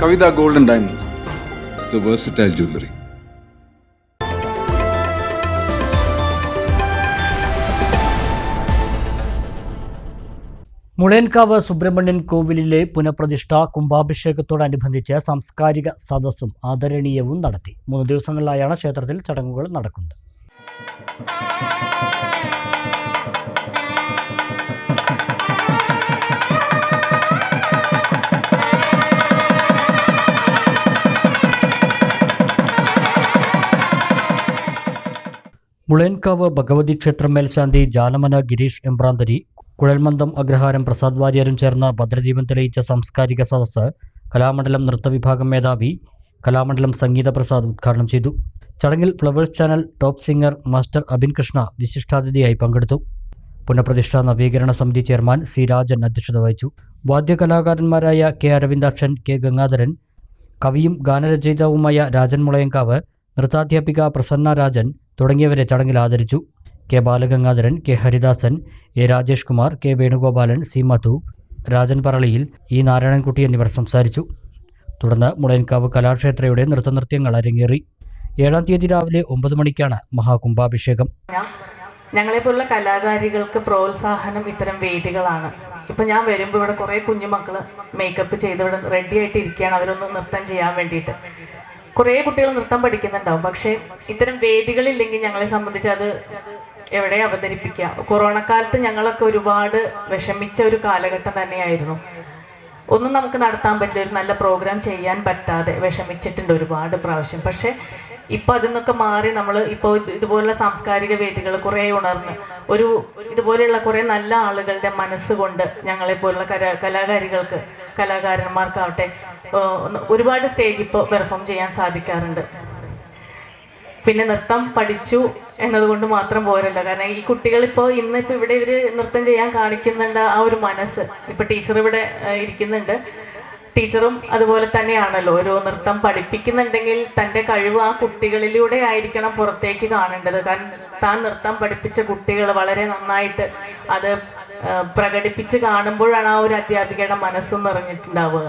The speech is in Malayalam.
Kavitha golden diamonds. The versatile jewellery Mulayankavu Subrahmanyan കോവിലിലെ പുനഃപ്രതിഷ്ഠ കുംഭാഭിഷേകത്തോടനുബന്ധിച്ച് സാംസ്കാരിക സദസ്സും ആദരണീയവും നടത്തി. മൂന്ന് ദിവസങ്ങളിലായാണ് ക്ഷേത്രത്തിൽ ചടങ്ങുകൾ നടക്കുന്നത്. മുളയൻകാവ് ഭഗവതി ക്ഷേത്രം മേൽശാന്തി ജാനമന ഗിരീഷ് എംബ്രാന്തരി കുഴൽമന്ദം അഗ്രഹാരം പ്രസാദ് വാര്യരും ചേർന്ന് ഭദ്രദീപം തെളിയിച്ച സാംസ്കാരിക സദസ്സ് കലാമണ്ഡലം നൃത്തവിഭാഗം മേധാവി കലാമണ്ഡലം സംഗീത പ്രസാദ് ഉദ്ഘാടനം ചെയ്തു. ചടങ്ങിൽ flowers channel top singer master Abin Krishna വിശിഷ്ടാതിഥിയായി പങ്കെടുത്തു. പുനഃപ്രതിഷ്ഠ നവീകരണ സമിതി ചെയർമാൻ സി രാജൻ അധ്യക്ഷത വഹിച്ചു. വാദ്യകലാകാരന്മാരായ കെ അരവിന്ദാക്ഷൻ കെ ഗംഗാധരൻ കവിയും ഗാനരചയിതാവുമായ രാജൻ മുളയങ്കാവ് നൃത്താധ്യാപിക പ്രസന്ന രാജൻ തുടങ്ങിയവരെ ചടങ്ങിൽ ആദരിച്ചു. K Balagangadharan K Haridasan A Rajesh Kumar K Venugopalan C Madhu Rajan പറളിയിൽ E Narayanankutty എന്നിവർ സംസാരിച്ചു. തുടർന്ന് മുളയൻകാവ് കലാക്ഷേത്രയുടെ നൃത്തനൃത്യങ്ങൾ അരങ്ങേറി. ഏഴാം തീയതി രാവിലെ ഒമ്പത് മണിക്കാണ് മഹാകുംഭാഭിഷേകം. ഞങ്ങളെപ്പോലുള്ള കലാകാരികൾക്ക് പ്രോത്സാഹനം ഇത്തരം വേദികളാണ്. ഇപ്പൊ ഞാൻ വരുമ്പോൾ ഇവിടെ കുറെ കുഞ്ഞുമക്കൾ മേക്കപ്പ് ചെയ്ത് ഇവിടെ റെഡി ആയിട്ട് ഇരിക്കുകയാണ്. അവരൊന്ന് നൃത്തം ചെയ്യാൻ വേണ്ടിയിട്ട്. കുറേ കുട്ടികൾ നൃത്തം പഠിക്കുന്നുണ്ടാവും. പക്ഷേ ഇത്തരം വേദികളില്ലെങ്കിൽ ഞങ്ങളെ സംബന്ധിച്ച് അത് എവിടെ അവതരിപ്പിക്കാം. കൊറോണ കാലത്ത് ഞങ്ങളൊക്കെ ഒരുപാട് വിഷമിച്ച ഒരു കാലഘട്ടം തന്നെയായിരുന്നു. ഒന്നും നമുക്ക് നടത്താൻ പറ്റില്ല. ഒരു നല്ല പ്രോഗ്രാം ചെയ്യാൻ പറ്റാതെ വിഷമിച്ചിട്ടുണ്ട് ഒരുപാട് പ്രാവശ്യം. പക്ഷേ ഇപ്പൊ അതിൽ നിന്നൊക്കെ മാറി നമ്മൾ ഇപ്പോൾ ഇതുപോലുള്ള സാംസ്കാരിക വേദികൾ കുറേ ഉണർന്ന് ഒരു ഇതുപോലെയുള്ള കുറേ നല്ല ആളുകളുടെ മനസ്സുകൊണ്ട് ഞങ്ങളെ പോലുള്ള കലാ കലാകാരികൾക്ക് കലാകാരന്മാർക്കാവട്ടെ ഒരുപാട് സ്റ്റേജ് ഇപ്പോൾ പെർഫോം ചെയ്യാൻ സാധിക്കാറുണ്ട്. പിന്നെ നൃത്തം പഠിച്ചു എന്നതുകൊണ്ട് മാത്രം പോരല്ല. കാരണം ഈ കുട്ടികൾ ഇപ്പോൾ ഇന്ന് ഇപ്പോൾ ഇവിടെ ഇവർ നൃത്തം ചെയ്യാൻ കാണിക്കുന്നുണ്ട് ആ ഒരു മനസ്സ്. ഇപ്പോൾ ടീച്ചർ ഇവിടെ ഇരിക്കുന്നുണ്ട്. ടീച്ചറും അതുപോലെ തന്നെയാണല്ലോ. ഒരു നൃത്തം പഠിപ്പിക്കുന്നുണ്ടെങ്കിൽ തന്റെ കഴിവ് ആ കുട്ടികളിലൂടെ ആയിരിക്കണം പുറത്തേക്ക് കാണേണ്ടത്. കാരണം താൻ നൃത്തം പഠിപ്പിച്ച കുട്ടികൾ വളരെ നന്നായിട്ട് അത് പ്രകടിപ്പിച്ച് കാണുമ്പോഴാണ് ആ ഒരു അധ്യാപികയുടെ മനസ്സ് നിറഞ്ഞിട്ടുണ്ടാവുക.